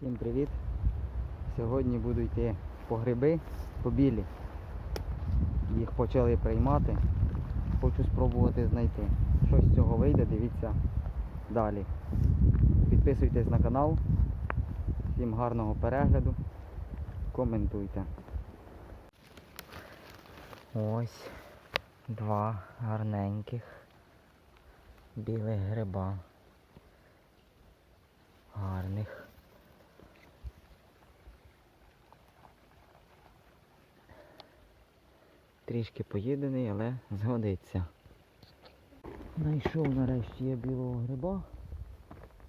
Всім привіт! Сьогодні буду йти по гриби, по білі. Їх почали приймати. Хочу спробувати знайти. Що з цього вийде, дивіться далі. Підписуйтесь на канал. Всім гарного перегляду. Коментуйте. Ось два гарненьких білих гриба. Трішки поїдений, але згодиться. Знайшов нарешті я білого гриба,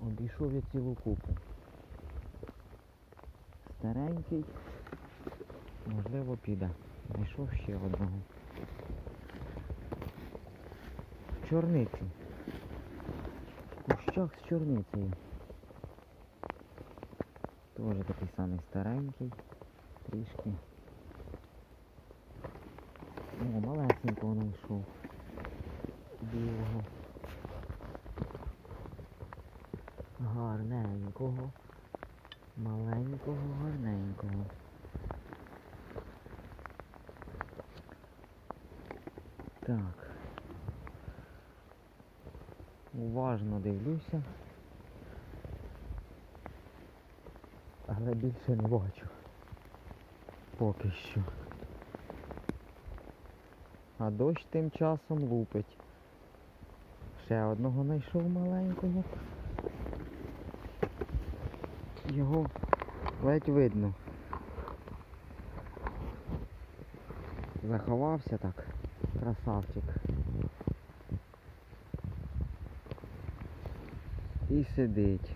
обійшов я цілу купу. Старенький, можливо піде. Знайшов ще одного. В чорниці. В кущах з чорницею. Теж такий самий старенький, трішки. О, малесенького знайшов. Білого. Гарненького. Маленького, гарненького. Так. Уважно дивлюся. Але більше не бачу. Поки що. А дощ тим часом лупить. Ще одного знайшов маленького. Його ледь видно. Заховався так. Красавчик. І сидить.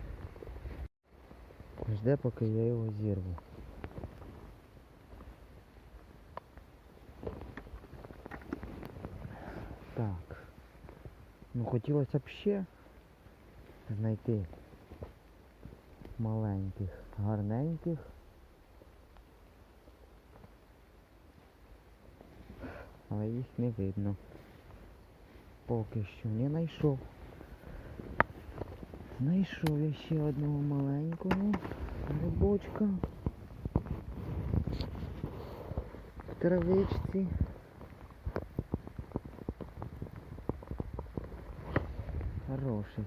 Жде, поки я його зірву. Так. Ну хотілося б ще знайти маленьких, гарненьких. Але їх не видно. Поки що не знайшов. Знайшов я ще одного маленького грибочка. В травичці. Хороший.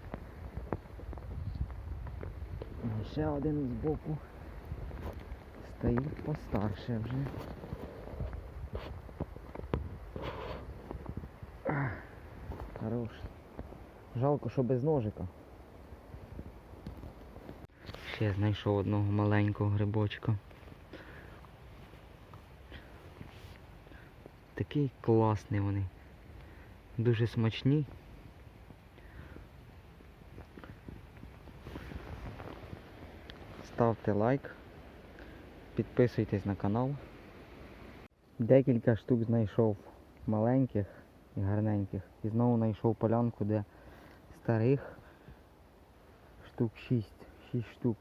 І ще один збоку. Стоїть постарше вже. Хороший. Жалко, що без ножика. Ще знайшов одного маленького грибочка. Такий класний вони. Дуже смачні. Ставте лайк, підписуйтесь на канал. Декілька штук знайшов маленьких і гарненьких. І знову знайшов полянку, де старих штук 6, 6 штук.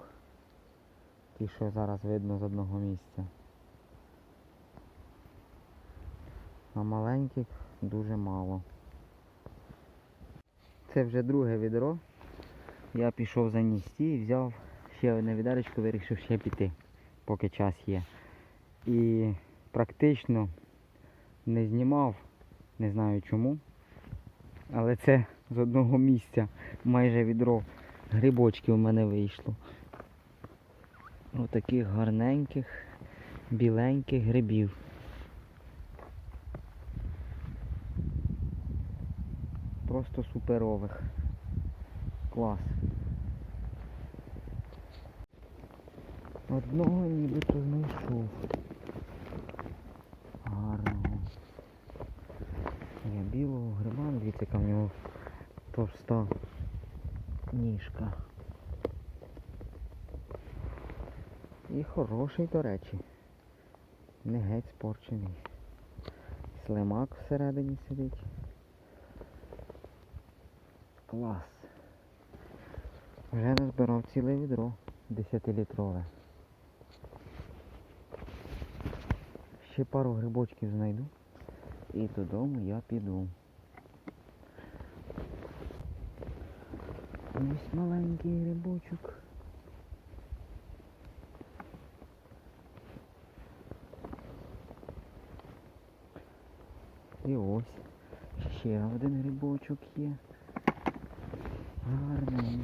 Ті, що зараз видно з одного місця. А маленьких дуже мало. Це вже друге відро. Я пішов за ністі і взяв ще одне відеречко, вирішив ще піти, поки час є. І практично не знімав, не знаю чому. Але це з одного місця майже відро грибочків у мене вийшло. Отаких гарненьких, біленьких грибів. Просто суперових. Клас. Одного нібито знайшов. Гарного. Я білого гриба, дивіться, яка в нього товста ніжка. І хороший, до речі. Не геть спорчений. Слимак всередині сидить. Клас. Вже назбирав ціле відро 10-літрове. ще пару грибочків знайду і додому я піду. Ось маленький грибочок. І ось ще один грибочок є. Гарненький.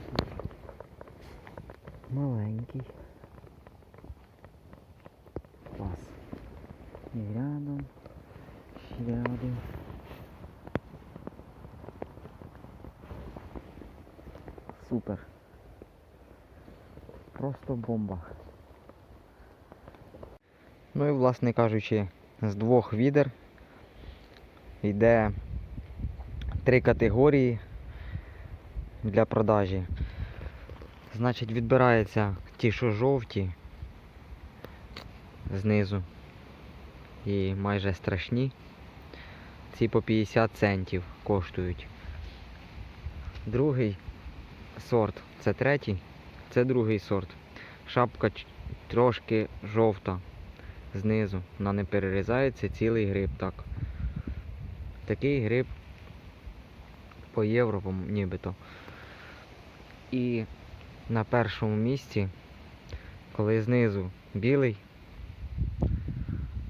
Маленький. І рядом. Ще один. Супер. Просто бомба. Ну і власне кажучи, з двох відер йде три категорії для продажі. Значить, відбираються ті, що жовті знизу і майже страшні. Ці по 50 центів коштують. Другий сорт, це третій, це другий сорт. Шапка трошки жовта знизу. Вона не перерізається, цілий гриб так. Такий гриб по євро, нібито. І на першому місці, коли знизу білий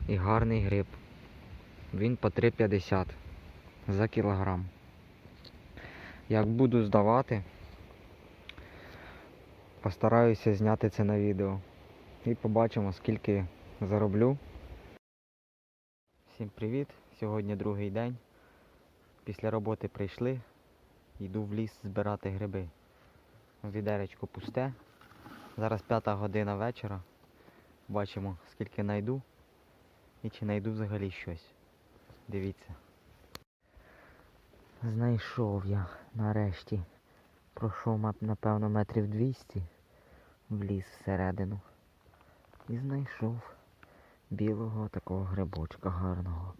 і гарний гриб. Він по 3,50 за кілограм. Як буду здавати, постараюся зняти це на відео. І побачимо, скільки зароблю. Всім привіт! Сьогодні другий день. Після роботи прийшли. Йду в ліс збирати гриби. Відеречко пусте. Зараз п'ята година вечора. Бачимо, скільки знайду і чи знайду взагалі щось. Дивіться. Знайшов я нарешті. Пройшов, напевно, метрів 200 в ліс всередину. І знайшов білого такого грибочка гарного.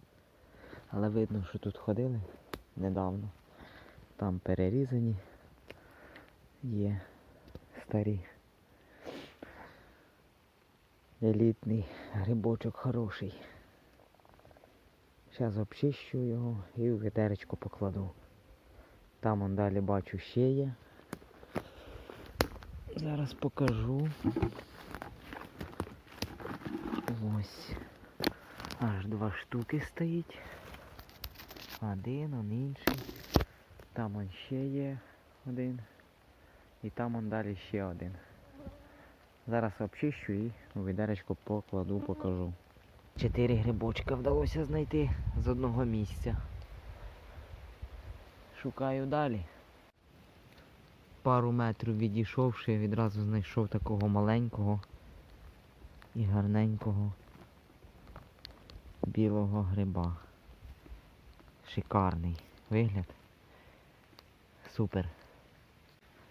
Але видно, що тут ходили недавно. Там перерізані є старі. Елітний грибочок хороший. Зараз обчищу його і в відеречко покладу. Там он далі бачу ще є. Зараз покажу. Ось. Аж два штуки стоїть. Один, он інший. Там он ще є один. І там он далі ще один. Зараз обчищу і у відеречко покладу, покажу. Чотири грибочка вдалося знайти з одного місця. Шукаю далі. Пару метрів відійшовши, відразу знайшов такого маленького і гарненького білого гриба. Шикарний вигляд. Супер.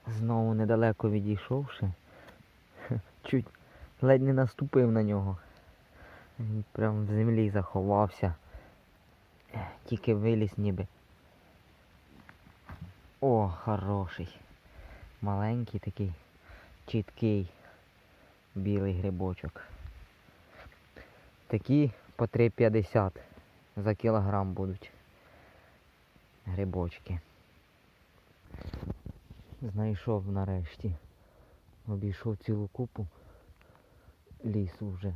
Знову недалеко відійшовши, чуть ледь не наступив на нього. Він прям в землі заховався. Тільки виліз ніби. О, хороший. Маленький такий, чіткий білий грибочок. Такі по 3,50 за кілограм будуть грибочки. Знайшов нарешті. Обійшов цілу купу лісу вже.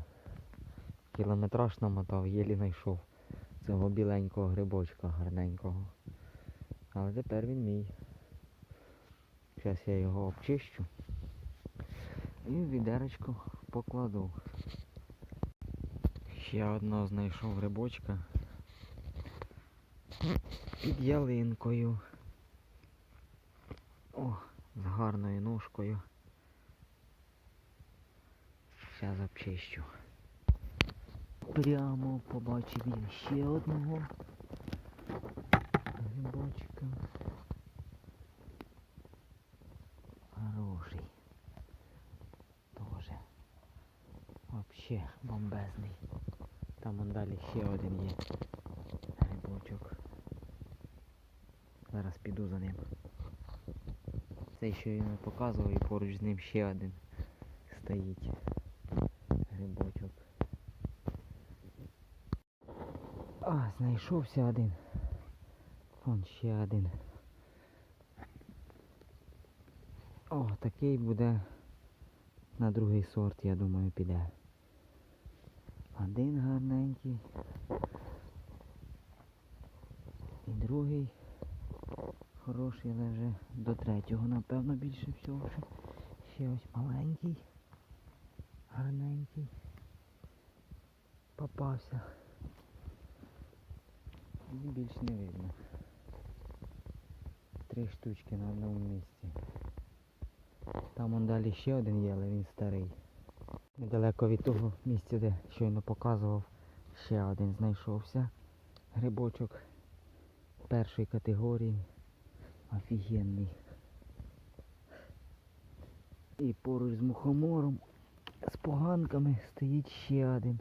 Кілометраж намотав, єлі знайшов цього біленького грибочка гарненького. Але тепер він мій. Зараз я його обчищу і в відеречко покладу. Ще одного знайшов грибочка під ялинкою. О, з гарною ножкою. Зараз обчищу. Прямо побачив я ще одного грибочка. Хороший. Тоже. Вообще бомбезний. Там он далі ще один є грибочок. Зараз піду за ним. Цей, що я не показував, і поруч з ним ще один стоїть грибочок. А, знайшовся один. Вон ще один. О, такий буде на другий сорт, я думаю, піде. Один гарненький. І другий хороший, але вже до третього, напевно, більше всього. Ще, ось маленький, гарненький. Попався. І більш не видно. Три штучки на одному місці. Там он далі ще один є, але він старий. Недалеко від того місця, де щойно показував, ще один знайшовся. Грибочок першої категорії. Офігенний. І поруч з мухомором, з поганками стоїть ще один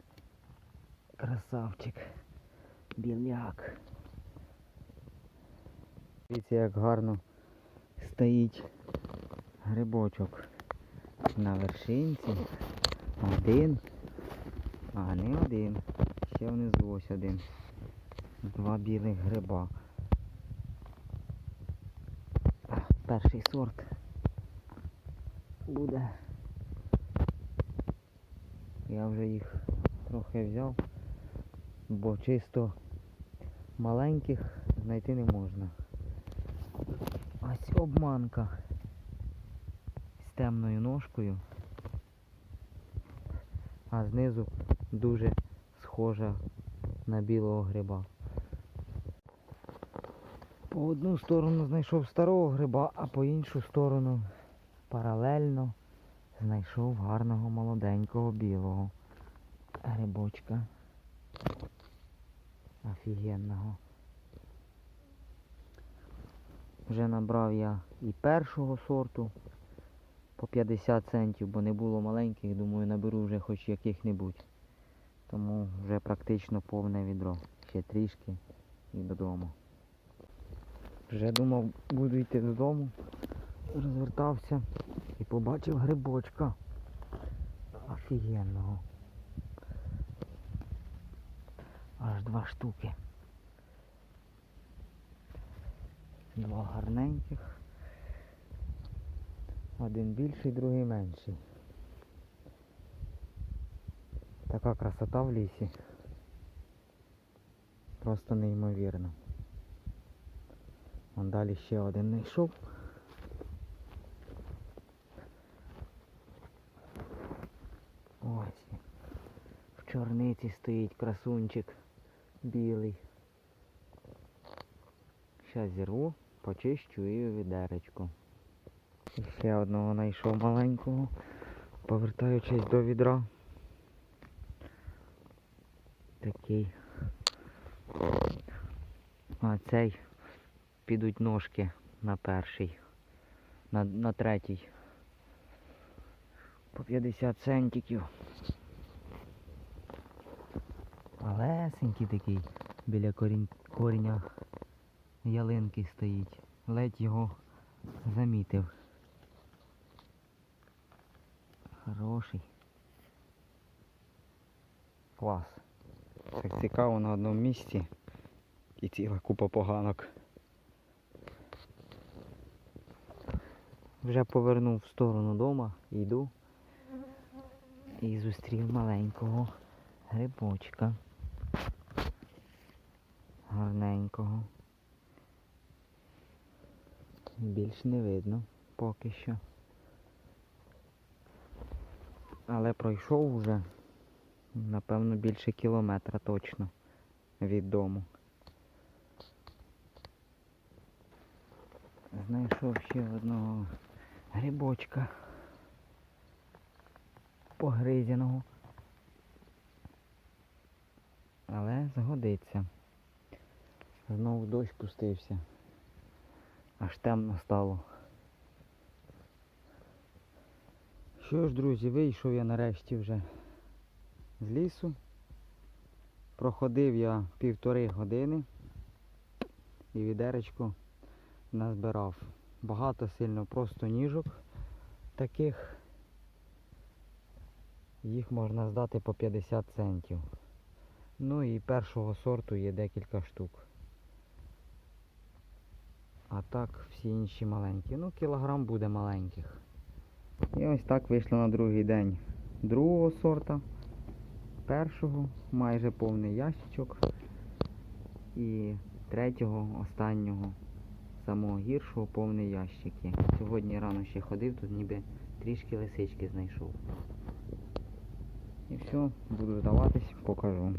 красавчик. Біляк. Дивіться, як гарно стоїть грибочок на вершинці. Один. А, не один. Ще внизу ось один. Два білих гриба. Перший сорт буде. Я вже їх трохи взяв, бо чисто маленьких знайти не можна. Ось обманка з темною ножкою, а знизу дуже схожа на білого гриба. По одну сторону знайшов старого гриба, а по іншу сторону паралельно знайшов гарного молоденького білого грибочка. Офігенного. Вже набрав я і першого сорту по 50 центів, бо не було маленьких, думаю, наберу вже хоч яких-небудь. Тому вже практично повне відро. Ще трішки і додому. Вже думав, буду йти додому. Розвертався і побачив грибочка. Офігенного. Аж два штуки. Два гарненьких. Один більший, другий менший. Така красота в лісі. Просто неймовірно. Вон далі ще один знайшов. Ось. В чорниці стоїть красунчик білий. Щас зірву, почищу і відеречку. Ще одного знайшов маленького, повертаючись до відра. Такий. А цей підуть ножки на перший, на, на третій. По 50 центиків. Малесенький такий біля корінь, коріння ялинки стоїть. Ледь його замітив. Хороший. Клас. Так цікаво на одному місці і ціла купа поганок. Вже повернув в сторону дома, йду і зустрів маленького грибочка. Гарненького. Більш не видно поки що. Але пройшов уже, напевно, більше кілометра точно від дому. Знайшов ще одного грибочка погризяного. Але згодиться. Знову дощ пустився. Аж темно стало. Що ж, друзі, вийшов я нарешті вже з лісу. Проходив я півтори години і відеречко назбирав. Багато сильно просто ніжок таких. Їх можна здати по 50 центів. Ну і першого сорту є декілька штук. А так всі інші маленькі. Ну, кілограм буде маленьких. І ось так вийшло на другий день другого сорта. Першого майже повний ящичок. І третього, останнього, самого гіршого повний ящик. Сьогодні рано ще ходив, тут ніби трішки лисички знайшов. І все, буду здаватись, покажу.